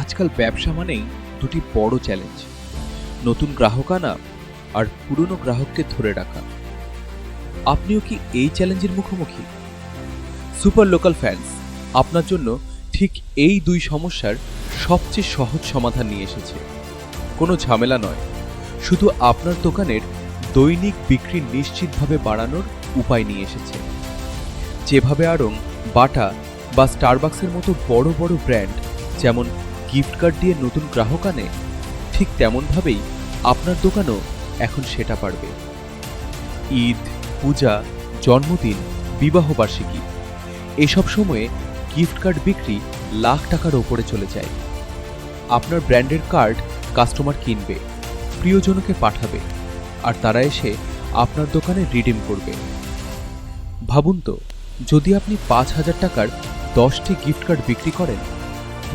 আজকাল ব্যবসা মানেই দুটি বড় চ্যালেঞ্জ নতুন গ্রাহক আনা আর পুরনো গ্রাহককে ধরে রাখা। আপনিও কি এই চ্যালেঞ্জের মুখোমুখি? সুপার লোকাল ফ্যান্স আপনার জন্য ঠিক এই দুই সমস্যার সবচেয়ে সহজ সমাধান নিয়ে এসেছে। কোনো ঝামেলা নয়, শুধু আপনার দোকানের দৈনিক বিক্রি নিশ্চিতভাবে বাড়ানোর উপায় নিয়ে এসেছে। যেভাবে আড়ং, বাটা বা স্টারবাক্সের মতো বড় বড় ব্র্যান্ড যেমন গিফট কার্ড দিয়ে নতুন গ্রাহক আনে, ঠিক তেমনভাবেই আপনার দোকানও এখন সেটা পারবে। ঈদ, পূজা, জন্মদিন, বিবাহবার্ষিকী, এসব সময়ে গিফট কার্ড বিক্রি লাখ টাকার ওপরে চলে যায়। আপনার ব্র্যান্ডের কার্ড কাস্টমার কিনবে, প্রিয়জনকে পাঠাবে, আর তারা এসে আপনার দোকানে রিডিম করবে। ভাবুন তো, যদি আপনি পাঁচ হাজার টাকার দশটি গিফট কার্ড বিক্রি করেন,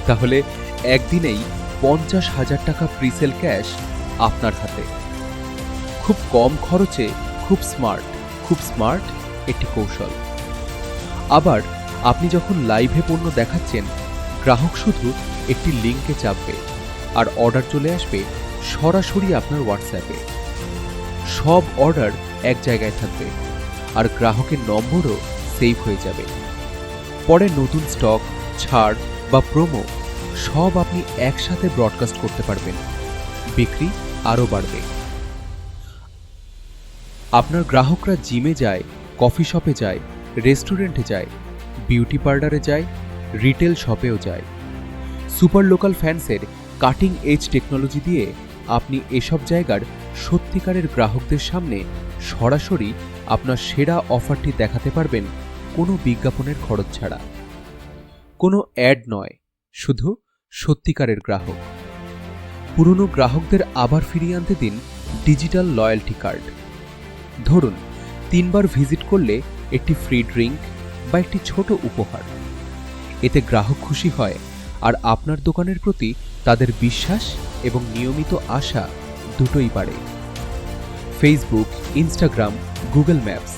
তাহলে একদিনেই পঞ্চাশ হাজার টাকা প্রিসেল ক্যাশ আপনার হাতে। খুব কম খরচে খুব স্মার্ট খুব স্মার্ট একটি কৌশল। আবার আপনি যখন লাইভে পণ্য দেখাচ্ছেন, গ্রাহক শুধু একটি লিঙ্কে চাপবে আর অর্ডার চলে আসবে সরাসরি আপনার হোয়াটসঅ্যাপে সব অর্ডার এক জায়গায় থাকবে আর গ্রাহকের নম্বরও সেভ হয়ে যাবে। পরে নতুন স্টক ছাড় বা প্রোমো সব আপনি একসাথে ব্রডকাস্ট করতে পারবেন। বিক্রি আরও বাড়বে। আপনার গ্রাহকরা জিমে যায়, কফি শপে যায়, রেস্টুরেন্টে যায় বিউটি পার্লারে যায় রিটেল শপেও যায়। সুপার লোকাল ফ্যান্সের কাটিং এজ টেকনোলজি দিয়ে আপনি এসব জায়গার সত্যিকারের গ্রাহকদের সামনে সরাসরি আপনার সেরা অফারটি দেখাতে পারবেন কোনো বিজ্ঞাপনের খরচ ছাড়া। কোনো অ্যাড নয়, শুধু সত্যিকারের গ্রাহক। পুরনো গ্রাহকদের আবার ফিরিয়ে আনতে দিন ডিজিটাল লয়্যাল্টি কার্ড। ধরুন, তিনবার ভিজিট করলে একটি ফ্রি ড্রিঙ্ক বা একটি ছোট উপহার। এতে গ্রাহক খুশি হয় আর আপনার দোকানের প্রতি তাদের বিশ্বাস এবং নিয়মিত আশা দুটোই বাড়ে। ফেসবুক ইনস্টাগ্রাম গুগল ম্যাপস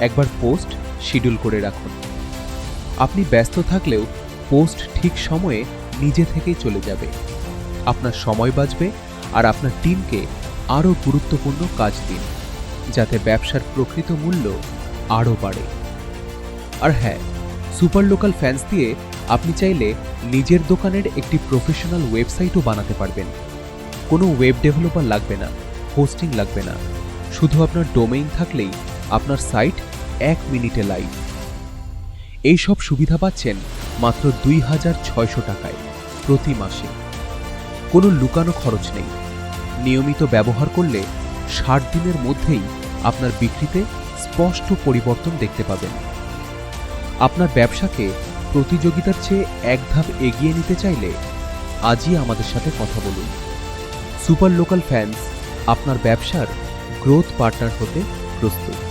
একবার পোস্ট শিডিউল করে রাখুন। আপনি ব্যস্ত থাকলেও পোস্ট ঠিক সময়ে নিজে থেকেই চলে যাবে। আপনার সময় বাঁচবে আর আপনার টিমকে আরও গুরুত্বপূর্ণ কাজ দিন, যাতে ব্যবসার প্রকৃত মূল্য আরও বাড়ে। আর হ্যাঁ সুপার লোকাল ফ্যান্স দিয়ে আপনি চাইলে নিজের দোকানের একটি প্রফেশনাল ওয়েবসাইটও বানাতে পারবেন। কোনো ওয়েব ডেভেলপার লাগবে না, হোস্টিং লাগবে না, শুধু আপনার ডোমেইন থাকলেই আপনার সাইট এক মিনিটে লাইভ। এই সব সুবিধা পাচ্ছেন মাত্র দুই হাজার ছয়শো টাকায়। প্রতি মাসে। কোনো লুকানো খরচ নেই। নিয়মিত ব্যবহার করলে ষাট দিনের মধ্যেই আপনার বিক্রিতে স্পষ্ট পরিবর্তন দেখতে পাবেন। আপনার ব্যবসাকে প্রতিযোগিতার চেয়ে এক ধাপ এগিয়ে নিতে চাইলে আজই আমাদের সাথে কথা বলুন। সুপার লোকাল ফ্যান্স আপনার ব্যবসার গ্রোথ পার্টনার হতে প্রস্তুত।